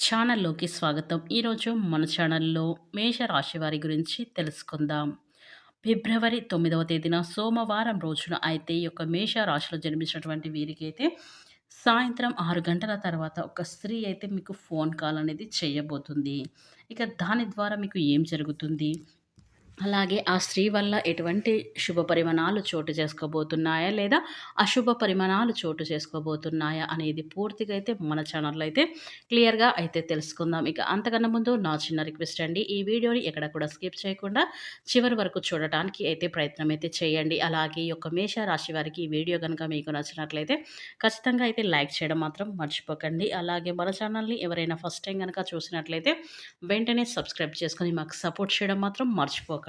ఛానల్లోకి స్వాగతం. ఈరోజు మన ఛానల్లో మేష రాశి వారి గురించి తెలుసుకుందాం. ఫిబ్రవరి తొమ్మిదవ తేదీన సోమవారం రోజున అయితే ఈ యొక్క మేష రాశిలో జన్మించినటువంటి వీరికి అయితే సాయంత్రం ఆరు గంటల తర్వాత ఒక స్త్రీ అయితే మీకు ఫోన్ కాల్ అనేది చేయబోతుంది. ఇక దాని ద్వారా మీకు ఏం జరుగుతుంది? అలాగే ఆ స్త్రీ వల్ల ఎటువంటి శుభ పరిమాణాలు చోటు చేసుకోబోతున్నాయా లేదా అశుభ పరిమాణాలు చోటు చేసుకోబోతున్నాయా అనేది పూర్తిగా అయితే మన ఛానల్లో అయితే క్లియర్గా అయితే తెలుసుకుందాం. ఇక అంతకన్నా ముందు నా చిన్న రిక్వెస్ట్ అండి. ఈ వీడియోని ఎక్కడ కూడా స్కిప్ చేయకుండా చివరి వరకు చూడటానికి అయితే ప్రయత్నం అయితే చేయండి. అలాగే ఈ యొక్క మేష రాశి వారికి ఈ వీడియో కనుక మీకు నచ్చినట్లయితే ఖచ్చితంగా అయితే లైక్ చేయడం మాత్రం మర్చిపోకండి. అలాగే మన ఛానల్ని ఎవరైనా ఫస్ట్ టైం కనుక చూసినట్లయితే వెంటనే సబ్స్క్రైబ్ చేసుకొని మాకు సపోర్ట్ చేయడం మాత్రం మర్చిపోకండి.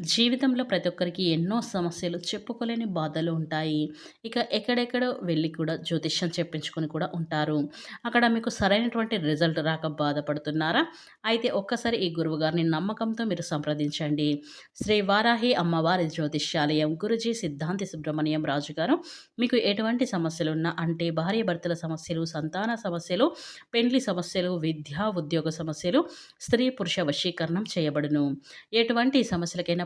జీవితంలో ప్రతి ఒక్కరికి ఎన్నో సమస్యలు చెప్పుకోలేని బాధలు ఉంటాయి. ఇక ఎక్కడెక్కడో వెళ్ళి కూడా జ్యోతిష్యం చెప్పించుకొని కూడా ఉంటారు. అక్కడ మీకు సరైనటువంటి రిజల్ట్ రాక బాధపడుతున్నారా? అయితే ఒక్కసారి ఈ గురువు గారిని నమ్మకంతో మీరు సంప్రదించండి. శ్రీ వారాహి అమ్మవారి జ్యోతిష్యాలయం గురుజీ సిద్ధాంతి సుబ్రహ్మణ్యం రాజు గారు మీకు ఎటువంటి సమస్యలు ఉన్నా అంటే భార్య భర్తల సమస్యలు సంతాన సమస్యలు పెండ్లి సమస్యలు విద్యా ఉద్యోగ సమస్యలు స్త్రీ పురుష వశీకరణం చేయబడును. ఎటువంటి సమస్యలకైనా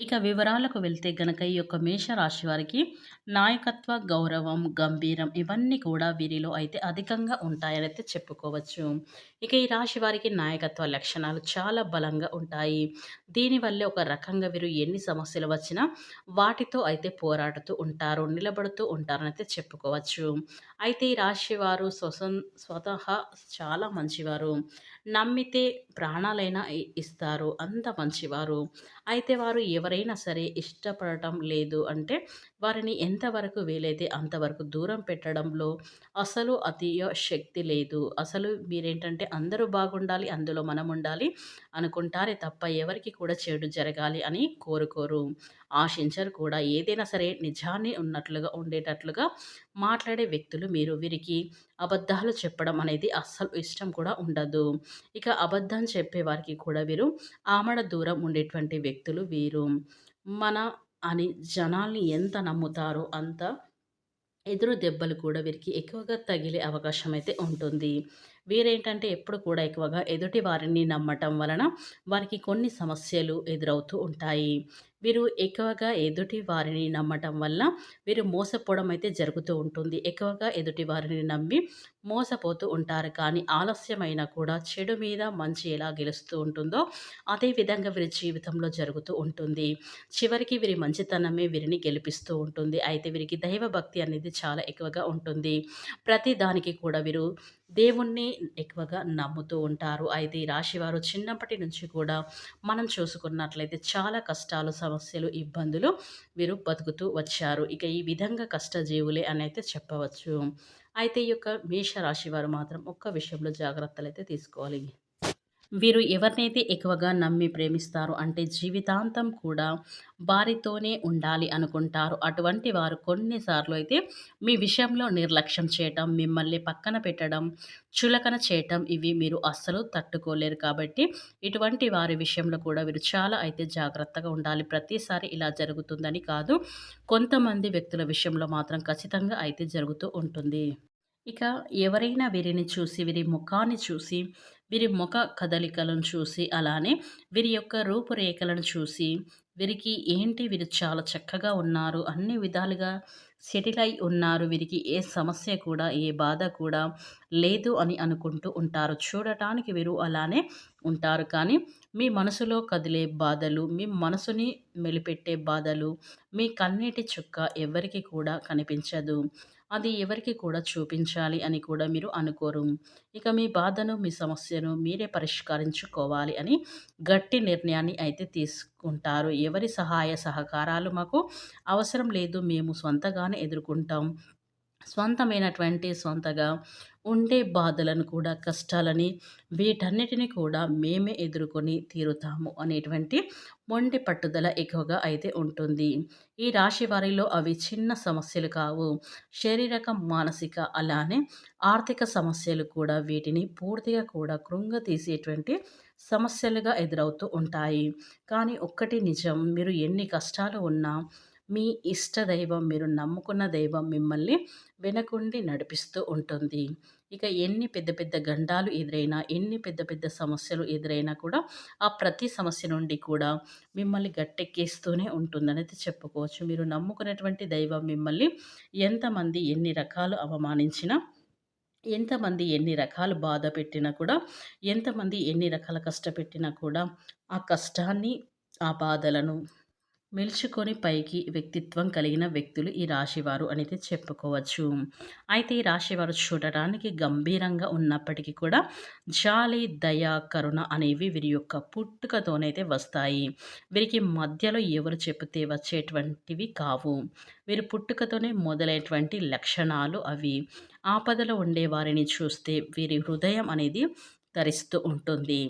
ఇక వివరాలకు వెళ్తే గనక ఈ యొక్క మేషరాశి వారికి నాయకత్వ గౌరవం గంభీరం ఇవన్నీ కూడా వీరిలో అయితే అధికంగా ఉంటాయని అయితే చెప్పుకోవచ్చు. ఇక ఈ రాశి వారికి నాయకత్వ లక్షణాలు చాలా బలంగా ఉంటాయి. దీనివల్లే ఒక రకంగా వీరు ఎన్ని సమస్యలు వచ్చినా వాటితో అయితే పోరాడుతూ ఉంటారు నిలబడుతూ ఉంటారని అయితే చెప్పుకోవచ్చు. అయితే ఈ రాశి వారు స్వసం స్వతహా చాలా మంచివారు. నమ్మితే ప్రాణాలైనా ఇస్తారు అంత మంచివారు. అయితే వారు ఎవరైనా సరే ఇష్టపడటం లేదు అంటే వారిని ఎంతవరకు వీలైతే అంతవరకు దూరం పెట్టడంలో అసలు అతీయ శక్తి లేదు. అసలు మీరేంటంటే అందరూ బాగుండాలి అందులో మనం ఉండాలి అనుకుంటారే తప్ప ఎవరికి కూడా చెడు జరగాలి అని కోరుకోరు. ఆశించరు కూడా. ఏదైనా సరే నిజాన్ని ఉన్నట్లుగా ఉండేటట్లుగా మాట్లాడే వ్యక్తులు మీరు. వీరికి అబద్ధాలు చెప్పడం అనేది అస్సలు ఇష్టం కూడా ఉండదు. ఇక అబద్ధం చెప్పే వారికి కూడా వీరు ఆమడ దూరం ఉండేటువంటి వ్యక్తులు వీరు. మన అని జనాల్ని ఎంత నమ్ముతారో అంత ఎదురు దెబ్బలు కూడా వీరికి ఎక్కువగా తగిలే అవకాశం అయితే ఉంటుంది. వీరేంటంటే ఎప్పుడు కూడా ఎక్కువగా ఎదుటి వారిని నమ్మటం వలన వారికి కొన్ని సమస్యలు ఎదురవుతూ ఉంటాయి. వీరు ఎక్కువగా ఎదుటి వారిని నమ్మటం వల్ల వీరు మోసపోవడం అయితే జరుగుతూ ఉంటుంది. ఎక్కువగా ఎదుటి వారిని నమ్మి మోసపోతూ ఉంటారు. కానీ ఆలస్యమైనా కూడా చెడు మీద మంచి ఎలా గెలుస్తూ ఉంటుందో అదే విధంగా వీరి జీవితంలో జరుగుతూ ఉంటుంది. చివరికి వీరి మంచితనమే వీరిని గెలిపిస్తూ ఉంటుంది. అయితే వీరికి దైవభక్తి అనేది చాలా ఎక్కువగా ఉంటుంది. ప్రతి దానికి కూడా వీరు దేవుణ్ణి ఎక్కువగా నమ్ముతూ ఉంటారు. అయితే ఈ రాశివారు చిన్నప్పటి నుంచి కూడా మనం చూసుకున్నట్లయితే చాలా కష్టాలు సమస్యలు ఇబ్బందులు వీరు బతుకుతూ వచ్చారు. ఇక ఈ విధంగా కష్టజీవులే అని అయితే చెప్పవచ్చు. అయితే ఈ యొక్క మేషరాశి వారు మాత్రం ఒక్క విషయంలో జాగ్రత్తలు అయితే తీసుకోవాలి. వీరు ఎవరినైతే ఎక్కువగా నమ్మి ప్రేమిస్తారు అంటే జీవితాంతం కూడా వారితోనే ఉండాలి అనుకుంటారు. అటువంటి వారు కొన్నిసార్లు అయితే మీ విషయంలో నిర్లక్ష్యం చేయటం మిమ్మల్ని పక్కన పెట్టడం చులకన చేయటం ఇవి మీరు అస్సలు తట్టుకోలేరు కాబట్టి ఇటువంటి వారి విషయంలో కూడా వీరు చాలా అయితే జాగ్రత్తగా ఉండాలి. ప్రతిసారి ఇలా జరుగుతుందని కాదు కొంతమంది వ్యక్తుల విషయంలో మాత్రం ఖచ్చితంగా అయితే జరుగుతూ ఉంటుంది. ఇక ఎవరైనా వీరిని చూసి వీరి ముఖాన్ని చూసి వీరి ముఖ కదలికలను చూసి అలానే వీరి యొక్క రూపురేఖలను చూసి వీరికి ఏంటి వీరు చాలా చక్కగా ఉన్నారు అన్ని విధాలుగా సెటిల్ అయి ఉన్నారు వీరికి ఏ సమస్య కూడా ఏ బాధ కూడా లేదు అని అనుకుంటూ ఉంటారు. చూడటానికి వీరు అలానే ఉంటారు. కానీ మీ మనసులో కదిలే బాధలు మీ మనసుని మెలిపెట్టే బాధలు మీ కన్నీటి చుక్క ఎవరికి కూడా కనిపించదు. అది ఎవరికి కూడా చూపించాలి అని కూడా మీరు అనుకోరు. ఇక మీ బాధను మీ సమస్యను మీరే పరిష్కరించుకోవాలి అని గట్టి నిర్ణయాన్ని అయితే తీసుకుంటారు. ఎవరి సహాయ సహకారాలు మాకు అవసరం లేదు. మేము సొంతగానే ఎదుర్కొంటాం. స్వంతమైనటువంటి సొంతగా ఉండే బాధలను కూడా కష్టాలని వీటన్నిటిని కూడా మేమే ఎదుర్కొని తీరుతాము అనేటువంటి మొండి పట్టుదల ఎక్కువగా అయితే ఉంటుంది. ఈ రాశి వారిలో అవి చిన్న సమస్యలు కావు. శారీరక మానసిక అలానే ఆర్థిక సమస్యలు కూడా వీటిని పూర్తిగా కూడా కృంగ తీసేటువంటి సమస్యలుగా ఎదురవుతూ ఉంటాయి. కానీ ఒక్కటి నిజం మీరు ఎన్ని కష్టాలు ఉన్నా మీ ఇష్ట దైవం మీరు నమ్ముకున్న దైవం మిమ్మల్ని వెనకుండి నడిపిస్తూ ఉంటుంది. ఇక ఎన్ని పెద్ద పెద్ద గండాలు ఎదురైనా ఎన్ని పెద్ద పెద్ద సమస్యలు ఎదురైనా కూడా ఆ ప్రతి సమస్య నుండి కూడా మిమ్మల్ని గట్టెక్కేస్తూనే ఉంటుందనేది చెప్పుకోవచ్చు. మీరు నమ్ముకునేటువంటి దైవం మిమ్మల్ని ఎంతమంది ఎన్ని రకాలు అవమానించినా ఎంతమంది ఎన్ని రకాలు బాధ పెట్టినా కూడా ఎంతమంది ఎన్ని రకాల కష్టపెట్టినా కూడా ఆ కష్టాన్ని ఆ బాధలను మెలుచుకొని పైకి వ్యక్తిత్వం కలిగిన వ్యక్తులు ఈ రాశివారు అనేది చెప్పుకోవచ్చు. అయితే ఈ రాశివారు చూడటానికి గంభీరంగా ఉన్నప్పటికీ కూడా జాలి దయ కరుణ అనేవి వీరి యొక్క పుట్టుకతోనైతే వస్తాయి. వీరికి మధ్యలో ఎవరు చెబితే వచ్చేటువంటివి కావు. వీరి పుట్టుకతోనే మొదలైనటువంటి లక్షణాలు అవి. ఆపదలో ఉండే వారిని చూస్తే వీరి హృదయం అనేది తరిస్తూ ఉంటుంది.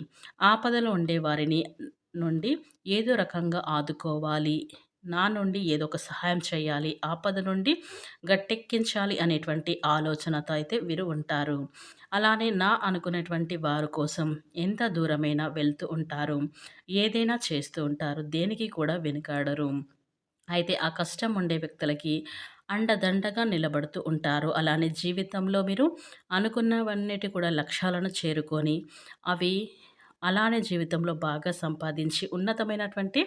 ఆపదలో ఉండే వారిని నుండి ఏదో రకంగా ఆదుకోవాలి. నా నుండి ఏదో ఒక సహాయం చేయాలి. ఆపద నుండి గట్టెక్కించాలి అనేటువంటి ఆలోచనతో అయితే వీరు ఉంటారు. అలానే నా అనుకునేటువంటి వారి కోసం ఎంత దూరమైనా వెళ్తూ ఉంటారు. ఏదైనా చేస్తూ ఉంటారు. దేనికి కూడా వెనుకాడరు. అయితే ఆ కష్టం ఉండే వ్యక్తులకి అండదండగా నిలబడుతూ ఉంటారు. అలానే జీవితంలో మీరు అనుకున్నవన్నిటి కూడా లక్ష్యాలను చేరుకొని అవి అలానే జీవితంలో బాగా సంపాదించి ఉన్నతమైనటువంటి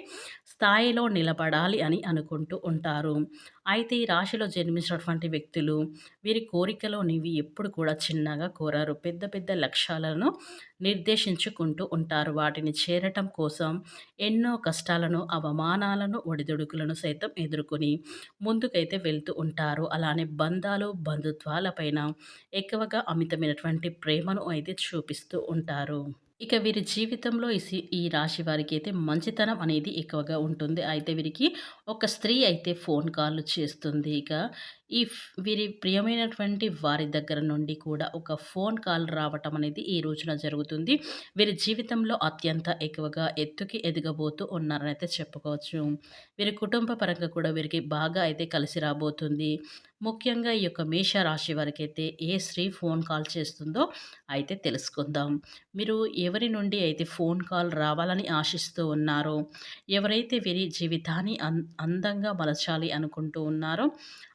స్థాయిలో నిలబడాలి అని అనుకుంటూ ఉంటారు. అయితే ఈ రాశిలో జన్మించినటువంటి వ్యక్తులు వీరి కోరికలో నీవి ఎప్పుడు కూడా చిన్నగా కోరారు. పెద్ద పెద్ద లక్ష్యాలను నిర్దేశించుకుంటూ ఉంటారు. వాటిని చేరటం కోసం ఎన్నో కష్టాలను అవమానాలను ఒడిదుడుకులను సైతం ఎదుర్కొని ముందుకైతే వెళ్తూ ఉంటారు. అలానే బంధాలు బంధుత్వాలపైన ఎక్కువగా అమితమైనటువంటి ప్రేమను అయితే చూపిస్తూ ఉంటారు. ఇక వీరి జీవితంలో ఈ రాశి వారికి అయితే మంచితనం అనేది ఎక్కువగా ఉంటుంది. అయితే వీరికి ఒక స్త్రీ అయితే ఫోన్ కాల్ చేస్తుంది. ఇక ఈ వీరి ప్రియమైనటువంటి వారి దగ్గర నుండి కూడా ఒక ఫోన్ కాల్ రావటం అనేది ఈ రోజున జరుగుతుంది. వీరి జీవితంలో అత్యంత ఎక్కువగా ఎత్తుకి ఎదగబోతూ ఉన్నారని అయితే చెప్పుకోవచ్చు. వీరి కుటుంబ పరంగా కూడా వీరికి బాగా అయితే కలిసి రాబోతుంది. ముఖ్యంగా ఈ యొక్క మేషరాశి రాశి ఏ స్త్రీ ఫోన్ కాల్ చేస్తుందో అయితే తెలుసుకుందాం. మీరు ఎవరి నుండి అయితే ఫోన్ కాల్ రావాలని ఆశిస్తూ ఉన్నారో ఎవరైతే వీరి జీవితాన్ని అందంగా మలచాలి అనుకుంటూ ఉన్నారో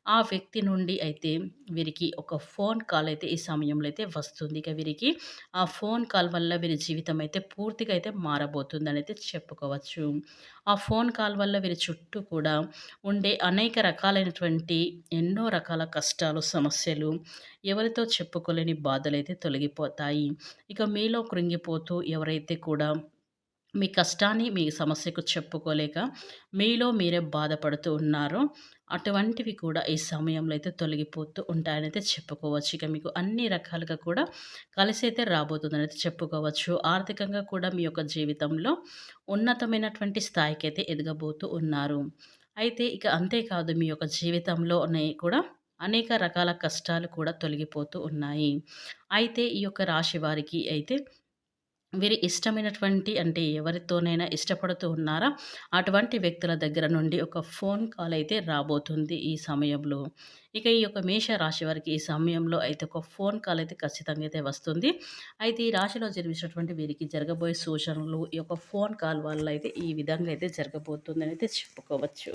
ఆ వ్యక్తి నుండి అయితే వీరికి ఒక ఫోన్ కాల్ అయితే ఈ సమయంలో అయితే వస్తుంది. ఇక వీరికి ఆ ఫోన్ కాల్ వల్ల వీరి జీవితం అయితే పూర్తిగా అయితే మారబోతుందని అయితే చెప్పుకోవచ్చు. ఆ ఫోన్ కాల్ వల్ల వీరి చుట్టూ కూడా ఉండే అనేక రకాలైనటువంటి ఎన్నో రకాల కష్టాలు సమస్యలు ఎవరితో చెప్పుకోలేని బాధలు అయితే తొలగిపోతాయి. ఇక మీలో కృంగిపోతూ ఎవరైతే కూడా మీ కష్టాన్ని మీ సమస్యకు చెప్పుకోలేక మీలో మీరే బాధపడుతూ ఉన్నారో అటువంటివి కూడా ఈ సమయంలో అయితే తొలగిపోతూ ఉంటాయని అయితే చెప్పుకోవచ్చు. ఇక మీకు అన్ని రకాలుగా కూడా కలిసి అయితే రాబోతుందని అయితే చెప్పుకోవచ్చు. ఆర్థికంగా కూడా మీ యొక్క జీవితంలో ఉన్నతమైనటువంటి స్థాయికి అయితే ఎదగబోతూ ఉన్నారు. అయితే ఇక అంతేకాదు మీ యొక్క జీవితంలోనే కూడా అనేక రకాల కష్టాలు కూడా తొలగిపోతూ ఉన్నాయి. అయితే ఈ యొక్క రాశి వారికి అయితే వీరి ఇష్టమైనటువంటి అంటే ఎవరితోనైనా ఇష్టపడుతూ ఉన్నారా? అటువంటి వ్యక్తుల దగ్గర నుండి ఒక ఫోన్ కాల్ అయితే రాబోతుంది ఈ సమయంలో. ఇక ఈ యొక్క మేష రాశి వారికి ఈ సమయంలో అయితే ఒక ఫోన్ కాల్ అయితే ఖచ్చితంగా అయితే వస్తుంది. అయితే ఈ రాశిలో జన్మించినటువంటి వీరికి జరగబోయే సూచనలు ఈ యొక్క ఫోన్ కాల్ వల్ల అయితే ఈ విధంగా అయితే జరగబోతుందని అయితే చెప్పుకోవచ్చు.